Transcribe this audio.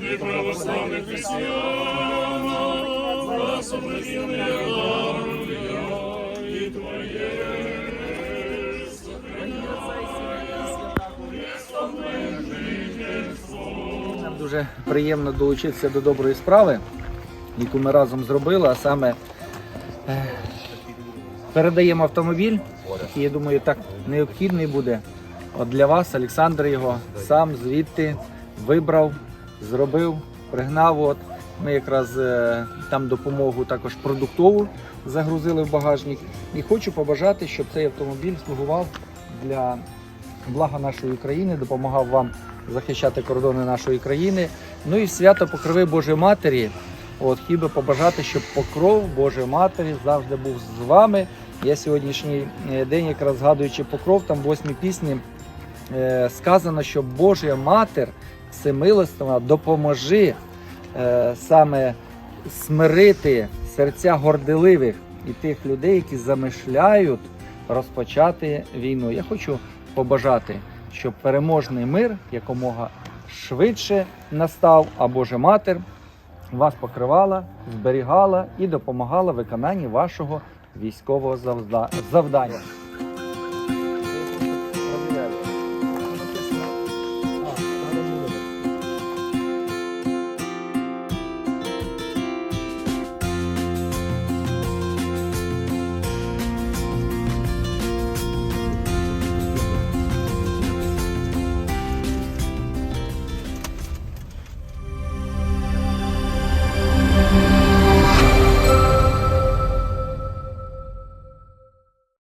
Від православних християн, і Твоє. Нам дуже приємно долучитися до доброї справи, яку ми разом зробили, а саме е, передаємо автомобіль, який, я думаю, так необхідний буде. От для вас Олександр його сам звідти вибрав, зробив, пригнав. От. Ми якраз е, там допомогу також продуктову загрузили в багажник. І хочу побажати, щоб цей автомобіль слугував для блага нашої України, допомагав вам захищати кордони нашої країни. Ну і свято Покрови Божої Матері. От хотів би побажати, щоб покров Божої Матері завжди був з вами. Я сьогоднішній е, день, якраз згадуючи покров, там в восьмій пісні сказано, що Божа Матер всемилостива допоможи е, саме смирити серця горделивих і тих людей, які замишляють розпочати війну. Я хочу побажати, щоб переможний мир якомога швидше настав, а Божа Матер вас покривала, зберігала і допомагала в виконанні вашого військового завдання.